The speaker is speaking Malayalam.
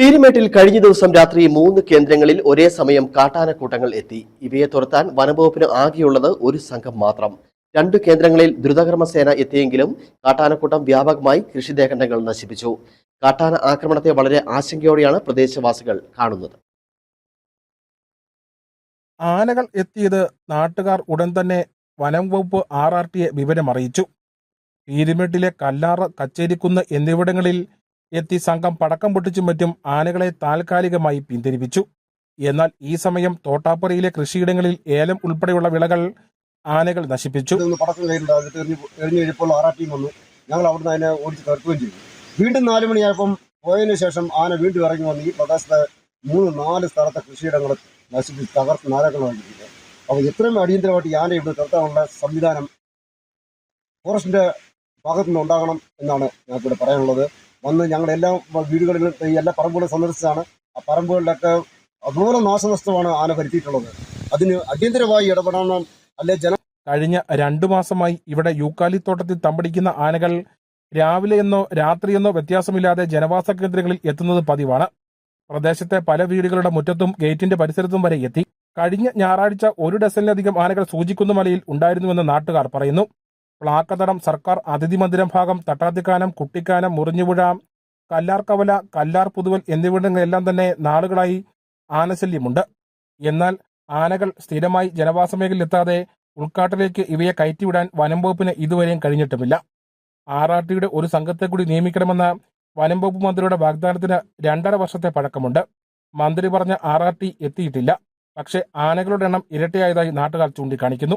പീരുമേട്ടിൽ കഴിഞ്ഞ ദിവസം രാത്രി മൂന്ന് കേന്ദ്രങ്ങളിൽ ഒരേ സമയം കാട്ടാനക്കൂട്ടങ്ങൾ എത്തി. ഇവയെ തുരത്താൻ വനംവകുപ്പിന് ആകെയുള്ളത് ഒരു സംഘം മാത്രം. രണ്ടു കേന്ദ്രങ്ങളിൽ ദ്രുതകർമ്മ സേന എത്തിയെങ്കിലും കാട്ടാനക്കൂട്ടം വ്യാപകമായി കൃഷിദേഹങ്ങൾ നശിപ്പിച്ചു. കാട്ടാന ആക്രമണത്തെ വളരെ ആശങ്കയോടെയാണ് പ്രദേശവാസികൾ കാണുന്നത്. ആനകൾ എത്തിയത് നാട്ടുകാർ ഉടൻ തന്നെ വനം വകുപ്പ് ആർ ആർ ടിയെ വിവരമറിയിച്ചു. പീരുമേട്ടിലെ കല്ലാറ് കച്ചേരിക്കുന്ന് എന്നിവിടങ്ങളിൽ എത്തി സംഘം പടക്കം പൊട്ടിച്ചും മറ്റും ആനകളെ താൽക്കാലികമായി പിന്തിരിപ്പിച്ചു. എന്നാൽ ഈ സമയം തോട്ടാപ്പുറയിലെ കൃഷിയിടങ്ങളിൽ ഏലം ഉൾപ്പെടെയുള്ള വിളകൾ ആനകൾ നശിപ്പിച്ചു. പടക്കം വന്നു. ഞങ്ങൾ അവിടുന്ന് അതിനെ ഓടിച്ച് തീർക്കുകയും ചെയ്തു. വീണ്ടും നാല് മണിയായപ്പം പോയതിനു ശേഷം ആന വീണ്ടും ഇറങ്ങി വന്ന് ഈ പ്രദേശത്തെ മൂന്ന് നാല് സ്ഥലത്തെ കൃഷിയിടങ്ങൾ നശിപ്പിച്ച് തകർത്ത് നാരകളാക്കിയിട്ടുണ്ട് അപ്പോൾ എത്രയും അടിയന്തരമായിട്ട് ആന ഇവിടെ നിർത്താനുള്ള സംവിധാനം ഫോറസ്റ്റിന്റെ ഭാഗത്തുനിന്ന് ഉണ്ടാകണം എന്നാണ് ഞങ്ങൾക്കിവിടെ പറയാനുള്ളത്. വന്ന് ഞങ്ങളുടെ എല്ലാ വീടുകളിലും എല്ലാ പറമ്പുകളും സന്ദർശിച്ചാണ് ആ പറമ്പുകളിലൊക്കെ അതുപോലെ നാശനഷ്ടമാണ് ആന വരുത്തിയിട്ടുള്ളത്. അതിന് അടിയന്തരമായി ഇടപെടണം. അല്ലെ ജന കഴിഞ്ഞ രണ്ടു മാസമായി ഇവിടെ യൂക്കാലിത്തോട്ടത്തിൽ തമ്പടിക്കുന്ന ആനകൾ രാവിലെയെന്നോ രാത്രിയെന്നോ വ്യത്യാസമില്ലാതെ ജനവാസ കേന്ദ്രങ്ങളിൽ എത്തുന്നത് പതിവാണ്. പ്രദേശത്തെ പല വീടുകളുടെ മുറ്റത്തും ഗേറ്റിന്റെ പരിസരത്തും വരെ എത്തി. കഴിഞ്ഞ ഞായറാഴ്ച ഒരു ഡസനിലധികം ആനകൾ സൂചിക്കുന്ന മലയിൽ ഉണ്ടായിരുന്നുവെന്ന് നാട്ടുകാർ പറയുന്നു. പ്ലാക്കതടം സർക്കാർ അതിഥി മന്ദിരം ഭാഗം തട്ടാത്തിക്കാനം കുട്ടിക്കാനം മുറിഞ്ഞുപുഴ കല്ലാർക്കവല കല്ലാർ പുതുവൽ എന്നിവിടങ്ങളെല്ലാം തന്നെ നാളുകളായി ആനശല്യമുണ്ട്. എന്നാൽ ആനകൾ സ്ഥിരമായി ജനവാസ മേഖലയിലെത്താതെ ഉൾക്കാട്ടിലേക്ക് ഇവയെ കയറ്റിവിടാൻ വനം വകുപ്പിന് ഇതുവരെയും കഴിഞ്ഞിട്ടുമില്ല. ആർ ഒരു സംഘത്തെ കൂടി നിയമിക്കണമെന്ന വനം വകുപ്പ് മന്ത്രിയുടെ വാഗ്ദാനത്തിന് രണ്ടര വർഷത്തെ പഴക്കമുണ്ട്. മന്ത്രി പറഞ്ഞ ആർ എത്തിയിട്ടില്ല. പക്ഷേ ആനകളുടെ എണ്ണം ഇരട്ടിയായതായി നാട്ടുകാർ ചൂണ്ടിക്കാണിക്കുന്നു.